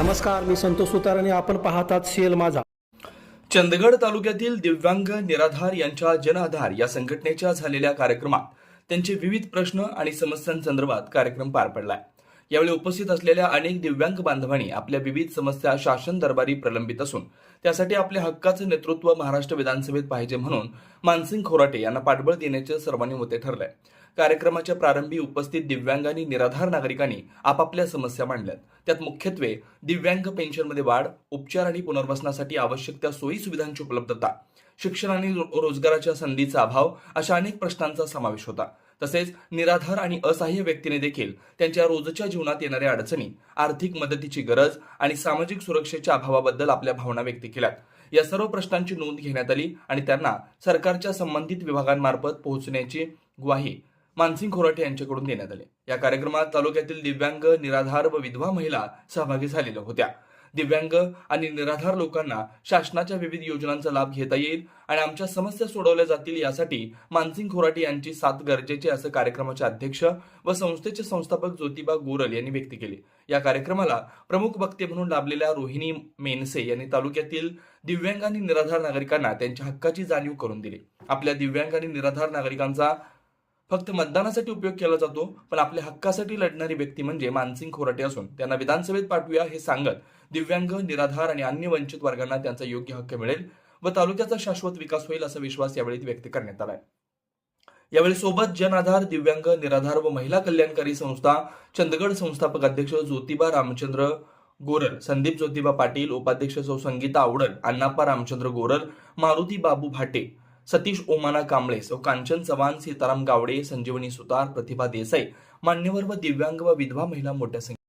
नमस्कार मी संतोष सुतार आणि आपण पाहतात सीएल माझा. चंदगड तालुक्यातील दिव्यांग निराधार यांच्या जनआधार या संघटनेच्या झालेल्या कार्यक्रमात त्यांचे विविध प्रश्न आणि समस्यांसंदर्भात कार्यक्रम पार पडलाय. यावेळी उपस्थित असलेल्या अनेक दिव्यांग बांधवांनी आपल्या विविध समस्या शासन दरबारी प्रलंबित असून त्यासाठी आपल्या हक्काचं नेतृत्व महाराष्ट्र विधानसभेत पाहिजे म्हणून मानसिंग खोराटे यांना पाठबळ देण्याचे सर्वांनी मते ठरलंय. कार्यक्रमाच्या प्रारंभी उपस्थित दिव्यांग आणि निराधार नागरिकांनी आपापल्या समस्या मांडल्यात. त्यात मुख्यत्वे दिव्यांग पेन्शनमध्ये वाढ उपचार आणि पुनर्वसनासाठी आवश्यक त्या सोयी सुविधांची उपलब्धता शिक्षण आणि रोजगाराच्या संधीचा अभाव अशा अनेक प्रश्नांचा समावेश होता. तसेच निराधार आणि असहाय्य व्यक्तीने देखील त्यांच्या रोजच्या जीवनात येणाऱ्या अडचणी आर्थिक मदतीची गरज आणि सामाजिक सुरक्षेच्या अभावाबद्दल आपल्या भावना व्यक्त केल्यात. या सर्व प्रश्नांची नोंद घेण्यात आली आणि त्यांना सरकारच्या संबंधित विभागांमार्फत पोहोचण्याची ग्वाही मानसिंग खोराटे यांच्याकडून देण्यात आले. या कार्यक्रमात तालुक्यातील दिव्यांग निराधार व विधवा महिला सहभागी झालेल्या होत्या. दिव्यांग आणि निराधार लोकांना शासनाच्या विविध योजनांचा लाभ घेता येईल आणि आमच्या समस्या सोडवल्या जातील यासाठी मानसिंग खोराटे यांची साथ गरजेचे असं कार्यक्रमाचे अध्यक्ष व संस्थेचे संस्थापक ज्योतिबा गोरल यांनी व्यक्त केले. या कार्यक्रमाला प्रमुख वक्ते म्हणून लाभलेल्या रोहिणी मेनसे यांनी तालुक्यातील दिव्यांग आणि निराधार नागरिकांना त्यांच्या हक्काची जाणीव करून दिली. आपल्या दिव्यांग आणि निराधार नागरिकांचा फक्त मतदानासाठी उपयोग केला जातो पण आपल्या हक्कासाठी लढणारी व्यक्ती म्हणजे मानसिंग खोराटे असून त्यांना विधानसभेत पाठवूया हे सांगत दिव्यांग निराधार आणि अन्य वंचित वर्गांना त्यांचा योग्य हक्क मिळेल व तालुक्याचा शाश्वत विकास होईल असा विश्वास यावेळी व्यक्त करण्यात आलाय. यावेळी सोबत जन आधार दिव्यांग निराधार व महिला कल्याणकारी संस्था चंदगड संस्थापक अध्यक्ष ज्योतिबा रामचंद्र गोरल संदीप ज्योतिबा पाटील उपाध्यक्ष सौ संगीता आवडल अण्णाप्पा रामचंद्र गोरल मारुती बाबू भाटे सतीश ओमाना कांबळे सौ कांचन चव्हाण सीताराम गावडे संजीवनी सुतार प्रतिभा देसाई मान्यवर व दिव्यांग व विधवा महिला मोठ्या संख्येने